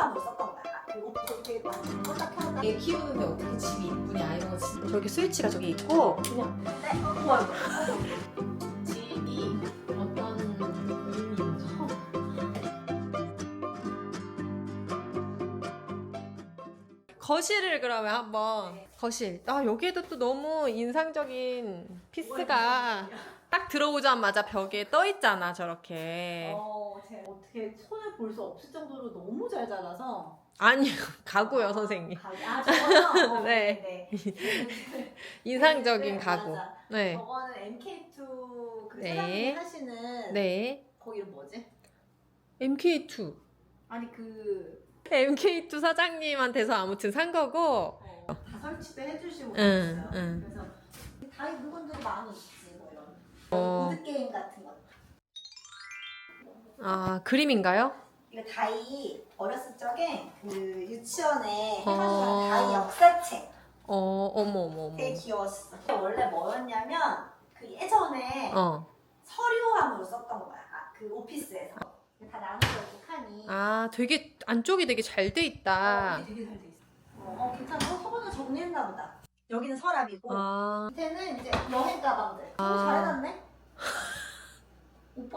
서류함으로 썼던 거야. 그옷 이렇게 막 껐다 켰다. 애 키우는데 어떻게 집이 이쁘냐 이런 거 진짜 저기 스위치가 저기 있고 그냥 네, 어. 집이 어떤 의미인지 거실을 그러면 한번 네. 거실 아 여기에도 또 너무 인상적인 피스가 딱 들어오자마자 벽에 떠 있잖아 저렇게 어, 제 어떻게 손을 볼 수 없을 정도로 너무 잘 자라서. 아니요 가구요 선생님 가구. 아, 저거요? 어, 네. 네. 인상적인 네, 가구 맞아. 네 저거는 MK2 그 네. 사장님이 하시는 네. 거기 이름 뭐지? MK2 아니 그 MK2 사장님한테서 아무튼 산 거고 어, 다 설치도 해주시고 응, 그랬어요. 응. 그래서 다이 물건들이 많이 있지 뭐 이런 같은 거. 아 그림인가요? 이거 다이 어렸을 적에 그 유치원에 어. 해가지고 다이 역사책 어 어머 어머 어머 되게 귀여웠어. 원래 뭐였냐면 그 예전에 어. 서류함으로 썼던 거야. 아, 그 오피스에서 다 나눠서 칸이. 아 되게 안쪽이 되게 잘돼 있다 어, 이게 되게 잘 돼 있어. 어, 어 괜찮아. 어, 서버는 정리했나 보다. 여기는 서랍이고 아 밑에는 이제 여행 가방들. 어, 아. 잘해놨네.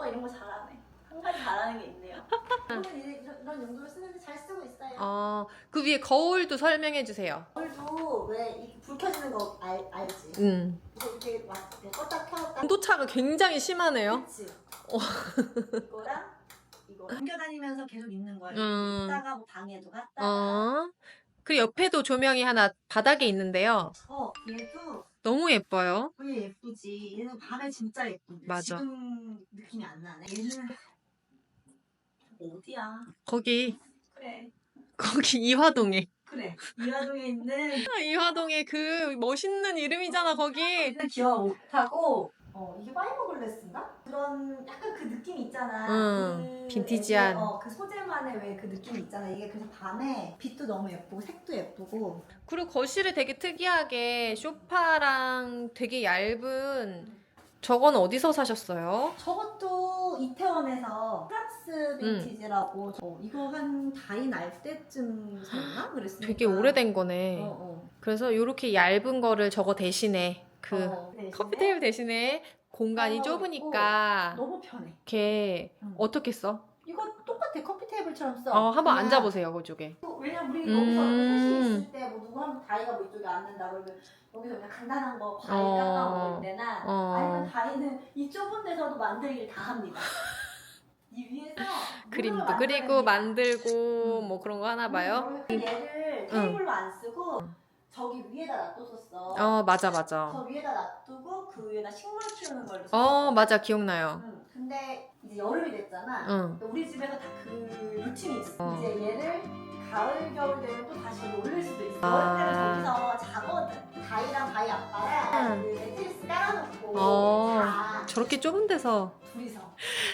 오빠 이런 거 잘하네. 한 가지 잘하는 게 있네요. 저는 이제 이런, 이런 용도로 쓰는데 잘 쓰고 있어요. 어, 그 위에 거울도 설명해 주세요. 오늘도 왜불 켜지는 거 알, 알지? 음. 이렇게 막 이렇게 껐다 켰다. 온도차가 굉장히 심하네요. 그치? 어. 이거랑 이거 옮겨다니면서 계속 있는 거야. 음. 있다가 뭐 방에도 갔다가. 어. 그리고 옆에도 조명이 하나 바닥에 있는데요. 어, 얘도 너무 예뻐요. 왜 예쁘지? 얘는 밤에 진짜 예쁜데 맞아. 지금 느낌이 안 나네. 얘는 어디야? 거기 그래, 거기 이화동에 그래. 이화동에 있는 이화동에 그 멋있는 이름이잖아 거기. 얘는 기억 못하고. 어, 이게 파이버 글래스인가? 그런 약간 그 느낌이 있잖아. 음, 그 빈티지한. 어, 그 소재만의 왜 그 느낌이 있잖아. 이게 그래서 밤에 빛도 너무 예쁘고 색도 예쁘고. 그리고 거실에 되게 특이하게 소파랑 되게 얇은 저건 어디서 사셨어요? 저것도 이태원에서 프랑스 음. 빈티지라고 어, 이거 한 다이 날 때쯤 샀나? 그랬으니까 되게 오래된 거네. 어, 어. 그래서 이렇게 얇은 거를 저거 대신에 그 어, 대신에 커피 테이블 대신에 공간이 사용하고 좁으니까 너무 편해 이렇게 응. 어떻게 써? 이거 똑같아 커피 테이블처럼 써 어, 한번 그냥 앉아보세요 그쪽에. 왜냐면 우리 음. 여기서 셋이 있을 때 뭐 누구 한 번 다이가 뭐 이쪽에 앉는다 그러면 여기서 그냥 간단한 거 과일 어. 깎아 먹을 때나 어. 아니면 다이는 이 좁은 데서도 만들기를 다 합니다 이 위에서 그림도 그리고. 만들고 음. 뭐 그런 거 하나 봐요. 음, 얘를 테이블로 안 쓰고 저기 위에다 놔뒀었어. 어 맞아 맞아. 저 위에다 놔두고 그 위에다 식물 키우는 걸로. 어. 맞아 기억나요. 응. 근데 이제 여름이 됐잖아. 응. 우리 집에서 다 그 루틴이 있어. 어. 이제 얘를 가을 겨울 되면 또 다시 여기 올릴 수도 있어. 아. 여름 때는 저기서 자거든. 다이랑 다이 아빠랑 응. 그 매트리스 깔아놓고 어. 자. 저렇게 좁은 데서 둘이서.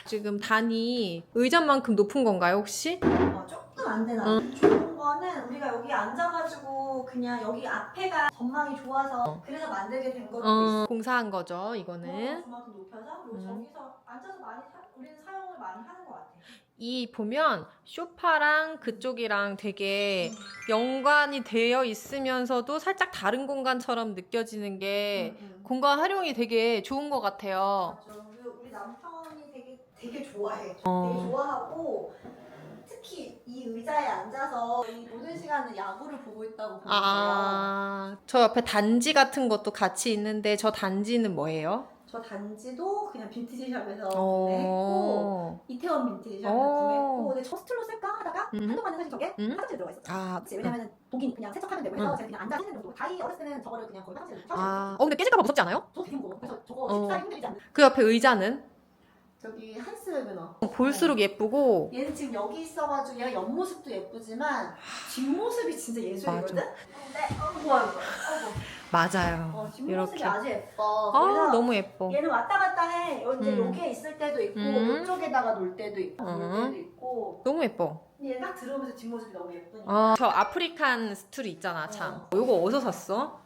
지금 단이 의자만큼 높은 건가요 혹시? 어, 조금 안 되나. 좋은 거는 우리가 여기 앉아가지고 그냥 여기 앞에가 전망이 좋아서 그래서 만들게 된 것도 있어. 어 공사한 거죠 어, 이거는. 그만큼 높여서 그리고 음. 저기서 앉아서 많이 사, 우리는 사용을 많이 하는 것 같아. 이 보면 쇼파랑 그쪽이랑 되게 연관이 되어 있으면서도 살짝 다른 공간처럼 느껴지는 게 음, 음. 공간 활용이 되게 좋은 것 같아요. 맞아. 우리, 우리 남편이 되게 되게 좋아해. 어. 되게 좋아하고 특히 이 의자에 앉아서 이 모든 시간을 야구를 보고 있다고 보세요. 아, 저 옆에 단지 같은 것도 같이 있는데 저 단지는 뭐예요? 저 단지도 그냥 빈티지샵에서 어. 구매했고 이태원 빈티지샵에서 어. 구매했고 근데 저 스틸로 쓸까 하다가 음. 한동안은 사실 저게 음. 화장실에 들어가 있었어. 아, 그치? 왜냐면 독인 그냥 세척하면 되고 해서 음. 제가 그냥 앉아 쓰는 정도. 다이 어렸을 때는 저거를 그냥 거의 화장실에 아, 어 근데 깨질까봐 무섭지 않아요? 저 되게 무거워. 그래서 저거 어. 식사에 힘들지 않나? 그 옆에 의자는 저기 한스 웨그너. 볼수록 예쁘고 얘는 지금 여기 있어가지고 얘가 옆모습도 예쁘지만 뒷모습이 진짜 예술이거든? 근데 어 이거 어머. 맞아요. 어, 뒷모습이 이렇게. 아주 예뻐 아, 그래서 너무 예뻐. 얘는 왔다 갔다 해 여- 이제 음. 여기에 있을 때도 있고 음. 이쪽에다가 놀 때도 있고 놀 음. 때도 있고 너무 예뻐. 근데 얘 딱 들어오면서 뒷모습이 너무 예쁘니까 아, 저 아프리칸 스툴 있잖아, 참. 이거 어디서 샀어?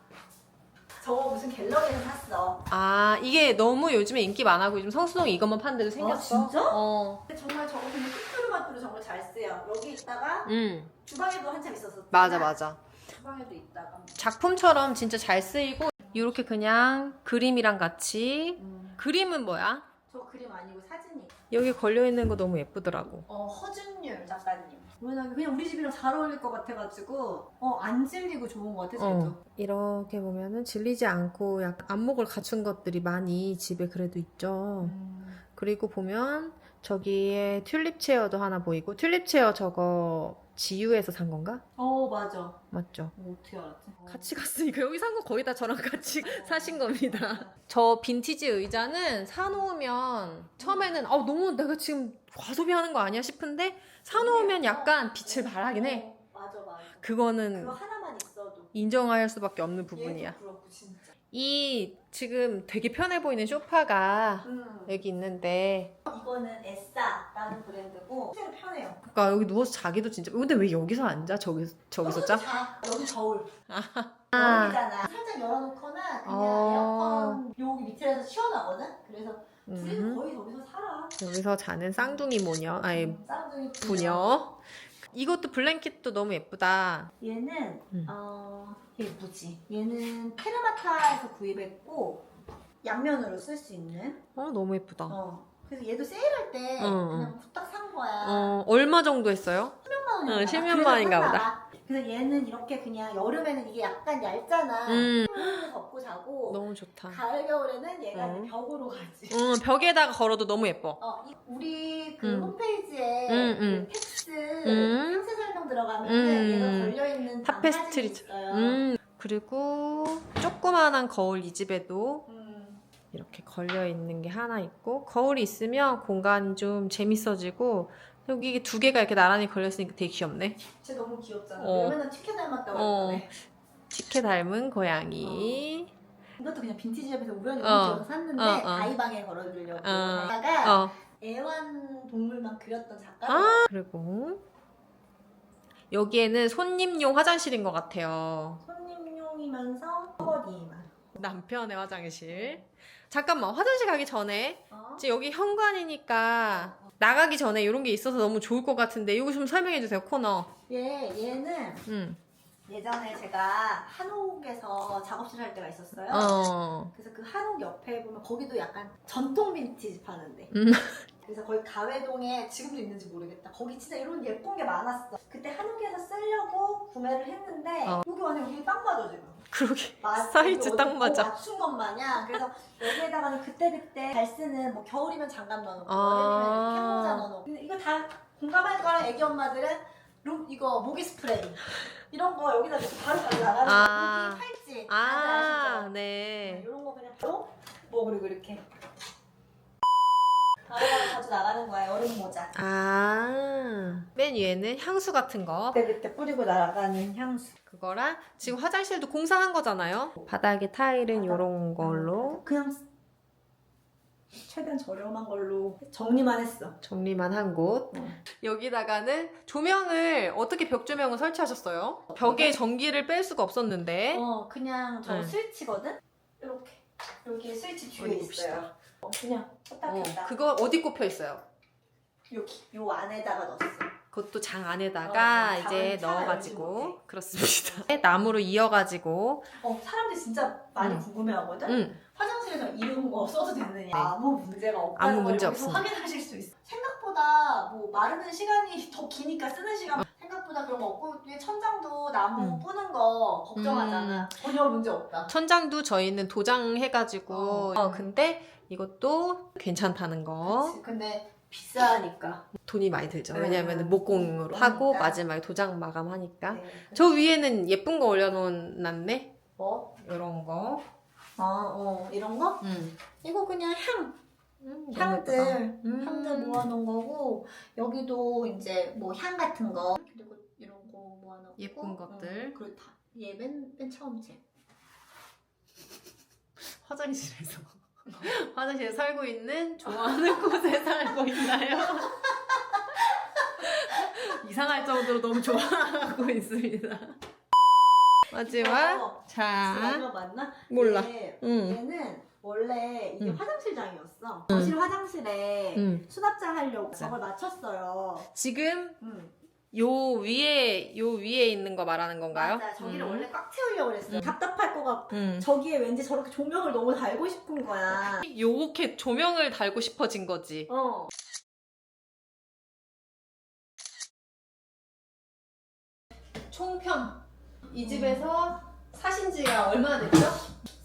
저거 무슨 갤러리에서 샀어 아, 이게 너무 요즘에 인기 많아고 요즘 성수동 이것만 파는 데도 생겼어. 진짜? 어. 근데 정말 저거 그냥 뚜루마뚜루 정말 잘 쓰여 여기 있다가 음. 주방에도 한참 있었었잖아. 맞아 맞아. 주방에도 있다가. 작품처럼 진짜 잘 쓰이고 이렇게 그냥 그림이랑 같이 음. 그림은 뭐야? 저 그림 아니고 사진이. 여기 걸려 있는 거 너무 예쁘더라고. 어 허준율 작가님. 왜냐면 그냥 우리 집이랑 잘 어울릴 것 같아가지고 어 안 질리고 좋은 것 같아. 어. 이렇게 보면은 질리지 않고 약간 안목을 갖춘 것들이 많이 집에 그래도 있죠. 음. 그리고 보면 저기에 튤립 체어도 하나 보이고 튤립 체어 저거 지유에서 산 건가? 어 맞아. 맞죠? 뭐 어떻게 알았지? 같이 갔으니까 여기 산 거 거의 다 저랑 같이 사신 겁니다. 저 빈티지 의자는 사놓으면 처음에는 아 너무 내가 지금 과소비하는 거 아니야 싶은데 사놓으면 약간 빛을 발하긴 해. 어, 맞아 맞아. 그거는 그거 하나만 있어도. 인정할 수밖에 없는 부분이야. 얘도 그렇고 진짜. 이 지금 되게 편해 보이는 소파가 음. 여기 있는데 이거는 에싸라는 브랜드고 실제로 편해요. 그러니까 여기 누워서 자기도 진짜 근데 왜 여기서 앉아? 저기 저기서 여기서 자? 자. 여기 저울. 아. 여기잖아. 살짝 열어놓거나 그냥 어. 에어컨 여기 밑에서 시원하거든. 그래서 둘이는 음. 거의 거기서 살아. 여기서 자는 쌍둥이 모녀 아니 음, 쌍둥이 부녀 이것도 블랭킷도 너무 예쁘다 얘는 음. 어 얘 뭐지? 얘는 테르마타에서 구입했고 양면으로 쓸 수 있는. 어 너무 예쁘다 어. 그래서 얘도 세일할 때 어, 그냥 후딱 산 거야. 어 얼마 정도 했어요? 10만 원인가? 어, 10만 원인가 보다. 그래서 얘는 이렇게 그냥 여름에는 이게 약간 얇잖아. 음을 덮고 자고 너무 좋다 가을 겨울에는 얘가 어. 이제 벽으로 가지. 음 벽에다가 걸어도 너무 예뻐 어, 이- 우리 그 음. 홈페이지에 음, 음. 그 텍스 음. 상세 설명 들어가면 음. 얘가 걸려 있는 타페스트리 있어요. 음 그리고 조그만한 거울 이 집에도 음. 이렇게 걸려 있는 게 하나 있고 거울이 있으면 공간이 좀 재밌어지고 여기 이게 두 개가 이렇게 나란히 걸려 있으니까 되게 귀엽네 쟤 너무 귀엽잖아. 어. 맨날 티켓 닮았다고 어. 했더니 티켓 닮은 고양이 이것도 그냥 빈티지샵에서 우연히 어. 어. 샀는데 어, 어. 아이방에 걸어두려고 어. 하다가 어 애완 동물만 그렸던 작가 아, 그리고 여기에는 손님용 화장실인 것 같아요. 손님용이면서 커버니만 남편의 화장실. 잠깐만, 화장실 가기 전에 어? 지금 여기 현관이니까 나가기 전에 이런 게 있어서 너무 좋을 것 같은데 이거 좀 설명해 주세요, 코너. 얘 얘는 응. 예전에 제가 한옥에서 작업실 할 때가 있었어요. 어. 그래서 그 한옥 옆에 보면 거기도 약간 전통 빈티지 파는데. 음. 그래서 거기 가회동에 지금도 있는지 모르겠다. 거기 진짜 이런 예쁜 게 많았어. 그때 한옥에서 쓰려고 구매를 했는데 어. 여기 완전 여기 딱 맞아 지금. 그러게. 맞- 사이즈 딱 어디 맞아. 뭐 맞춘 것 마냥. 그래서 여기에다가는 그때그때 잘 쓰는 뭐 겨울이면 장갑 넣어놓고 아. 여름이면 캔모자 넣어놓고. 근데 이거 다 공감할 거랑 애기 엄마들은 룸 이거 모기 스프레이 이런 거 여기다 넣고 바로 가져 나가는 아. 거. 모기 팔찌. 아, 아시죠? 네. 이런 거 그냥 바로 뭐 그리고 이렇게 바로 가져 나가는 거야 여름 모자. 아. 맨 위에는 향수 같은 거. 그때 그때 뿌리고 나가는 향수. 그거랑 지금 화장실도 공사한 거잖아요. 바닥에 타일은 바닥. 이런 걸로 그냥 최대한 저렴한 걸로 정리만 했어. 정리만 한 곳. 어. 여기다가는 조명을 어떻게 벽 조명을 설치하셨어요? 벽에 전기를 뺄 수가 없었는데. 어 그냥 저 네. 스위치거든. 이렇게 여기 스위치 뒤에 어디 있어요. 봅시다. 어, 그냥 딱 어, 켰다. 그거 어디 꼽혀 있어요? 여기 요 안에다가 넣었어. 그것도 장 안에다가 어, 이제 장은 차가 열지 넣어가지고 못해. 그렇습니다. 나무로 이어가지고, 어 사람들이 진짜 많이 음. 궁금해하거든. 음, 화장실에서 이런 거 써도 되느냐? 네. 아무 문제가 없다는 아무 걸 문제 여기서 없습니다. 확인하실 수 있어. 생각보다 뭐 마르는 시간이 더 기니까 쓰는 시간 생각보다 그런 거 없고 천장도 나무 음. 뿌는 거 걱정하잖아. 전혀 문제 없다. 천장도 저희는 도장해가지고, 어. 어, 근데 이것도 괜찮다는 거. 그치. 근데 비싸니까. 돈이 많이 들죠. 네. 왜냐면 목공으로 하고 그러니까. 마지막에 도장 마감하니까. 네. 저 위에는 예쁜 거 올려놓았네. 뭐? 이런 거. 아, 어, 이런 거? 음. 이거 그냥 향, 음, 향들, 예쁘다. 음. 향들 모아놓은 거고 여기도 이제 뭐 향 같은 거 그리고 이런 거 모아놓고 예쁜 것들. 응, 그리고 다, 얘맨 맨 처음 책. 화장실에서 화장실에 살고 있는 좋아하는 곳에 살고 있나요? 이상할 정도로 너무 좋아하고 있습니다. 마지막 어, 자 마지막 맞나? 몰라. 얘, 응. 얘는 원래 이게 응. 화장실장이었어. 거실 화장실에 응. 수납장 하려고. 저걸 맞췄어요. 지금 응. 요 위에 요 위에 있는 거 말하는 건가요? 맞아. 저기를 음. 원래 꽉 채우려고 그랬어. 음. 답답할 것 같고 음. 저기에 왠지 저렇게 조명을 너무 달고 싶은 거야. 요렇게 조명을 달고 싶어진 거지. 어. 총평. 이 집에서 사신 지가 얼마나 됐죠?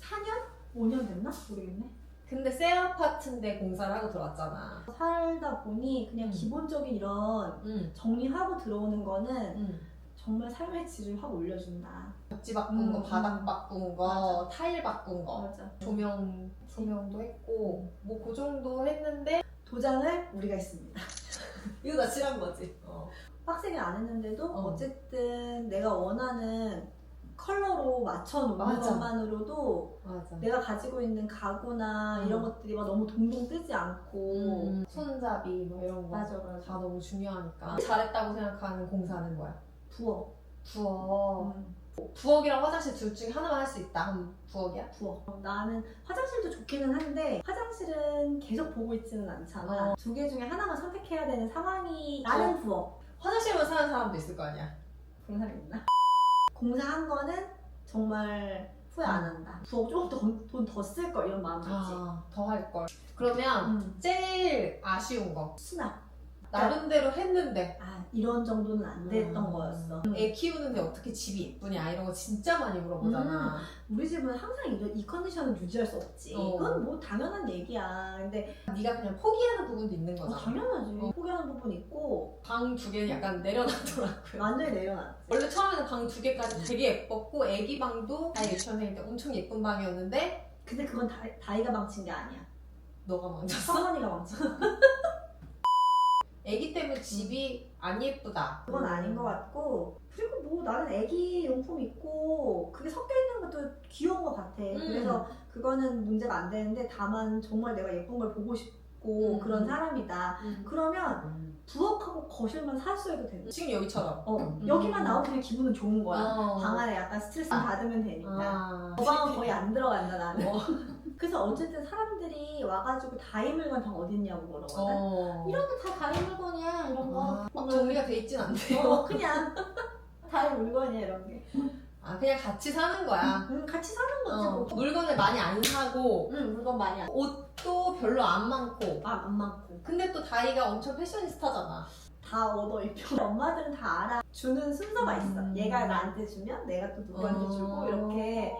4년? 5년 됐나? 모르겠네. 근데 새 아파트인데 공사를 하고 들어왔잖아. 살다 보니 그냥 음. 기본적인 이런 응. 정리하고 들어오는 거는 응. 정말 삶의 질을 확 올려준다. 벽지 바꾼 음, 거, 바닥 음. 바꾼 거, 타일 바꾼 거, 맞아. 조명 조명도 했고 뭐 그 정도 했는데 도장을 우리가 했습니다. 이거 다 칠한 거지. 어. 빡세게 안 했는데도 어. 어. 쨌든 내가 원하는 컬러로 맞춰놓는 맞아. 것만으로도 맞아. 내가 가지고 있는 가구나 음. 이런 것들이 막 너무 동동 뜨지 않고 음, 손잡이 뭐 이런 거. 맞아 다 맞아 너무 중요하니까. 잘했다고 생각하는 공사는 뭐야? 부엌 부엌. 음, 부엌이랑 화장실 둘 중에 하나만 할 수 있다. 그럼 부엌이야? 부엌 어, 나는 화장실도 좋기는 한데 화장실은 계속 보고 있지는 않잖아 어. 두개 중에 하나만 선택해야 되는 상황이 나는 부엌 화장실만 사는 사람도 있을 거 아니야. 그런 사람 있나? 공사한 거는 정말 후회 안 한다 조금 돈더 쓸 걸 이런 마음 들지 아, 더 할 걸. 그러면 음. 제일 아쉬운 거. 수납 나름대로 했는데 아 이런 정도는 안 됐던 음. 거였어. 애 키우는데 어떻게 집이 예쁘냐 이런 거 진짜 많이 물어보잖아. 우리 집은 항상 이, 이 컨디션을 유지할 수 없지. 어. 그건 뭐 당연한 얘기야. 근데 네가 그냥 포기하는 부분도 있는 어, 거잖아. 당연하지. 어. 포기하는 부분 있고 방 두 개는 약간 내려놨더라고요. 완전히 내려놨지. 원래 처음에는 방 두 개까지 되게 예뻤고 애기 방도 다 유치원생 때 엄청 예쁜 방이었는데 근데 그건 다, 다이가 망친 게 아니야. 너가 망쳤어. 성원이가 망친 거. 애기 때문에 집이 안 예쁘다. 그건 아닌 것 같고 그리고 뭐 나는 애기 용품 있고 그게 섞여 있는 것도 귀여운 것 같아. 음. 그래서 그거는 문제가 안 되는데 다만 정말 내가 예쁜 걸 보고 싶 고 음. 그런 사람이다. 음. 그러면 부엌하고 거실만 사수해도 된다. 지금 여기처럼. 어, 음. 여기만 나오면 그냥 기분은 좋은 거야. 어. 방 안에 약간 스트레스 아. 받으면 되니까. 아. 저 방은 거의 안 들어간다 나는. 어. 그래서 어쨌든 사람들이 와가지고 다이 물건 방 어딨냐고 물어거든. 어. 이런 거 다 다이 물건이야 이런 거. 아, 막 정리가 돼 있진 않대요. 어, 그냥 다이 물건이야 이런 게. 아 그냥 같이 사는 거야. 음, 같이 사는 거지 어, 뭐. 물건을 많이 안 사고 응 물건 많이 안. 옷도 별로 안 많고. 아, 안 많고 근데 또 다이가 엄청 패셔니스타잖아. 다 얻어 입혀. 엄마들은 다 알아. 주는 순서가 있어. 음. 얘가 나한테 주면 내가 또 누구한테 주고 이렇게.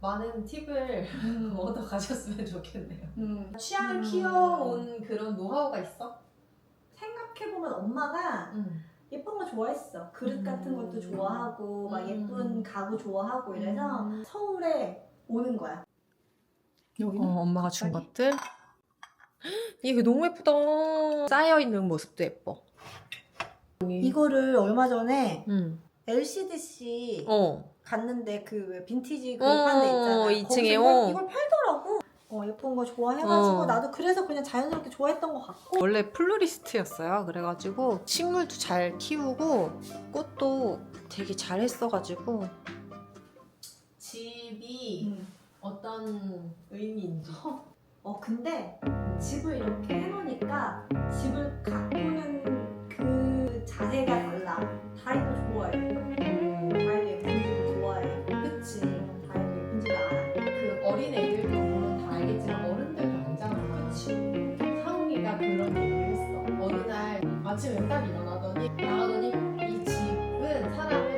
많은 팁을 음. 얻어 가셨으면 좋겠네요. 음. 취향을 음. 키워온 그런 노하우가 있어? 생각해보면 엄마가 응. 예쁜 거 좋아했어. 그릇 음. 같은 것도 좋아하고, 막 음. 예쁜 가구 좋아하고 이래서 음. 서울에 오는 거야. 여기는? 어, 엄마가 준 아니. 것들. 이게 너무 예쁘다. 쌓여 있는 모습도 예뻐. 이거를 얼마 전에 응. LCDC 어. 갔는데 그 왜 빈티지 그 어, 파는 데 있잖아. 2층에, 거기서 이걸, 어. 이걸 팔더라고. 어, 예쁜 거 좋아해가지고 어. 나도 그래서 그냥 자연스럽게 좋아했던 것 같고. 원래 플로리스트였어요. 그래가지고 식물도 잘 키우고 꽃도 되게 잘 했어가지고 집이 음. 어떤 의미인지. 어 근데 집을 이렇게 해놓으니까 집을 가꾸는 그 자세가 달라. 다이도 좋아해. 아침에 딱 일어나더니 나가더니 이 집은 사람이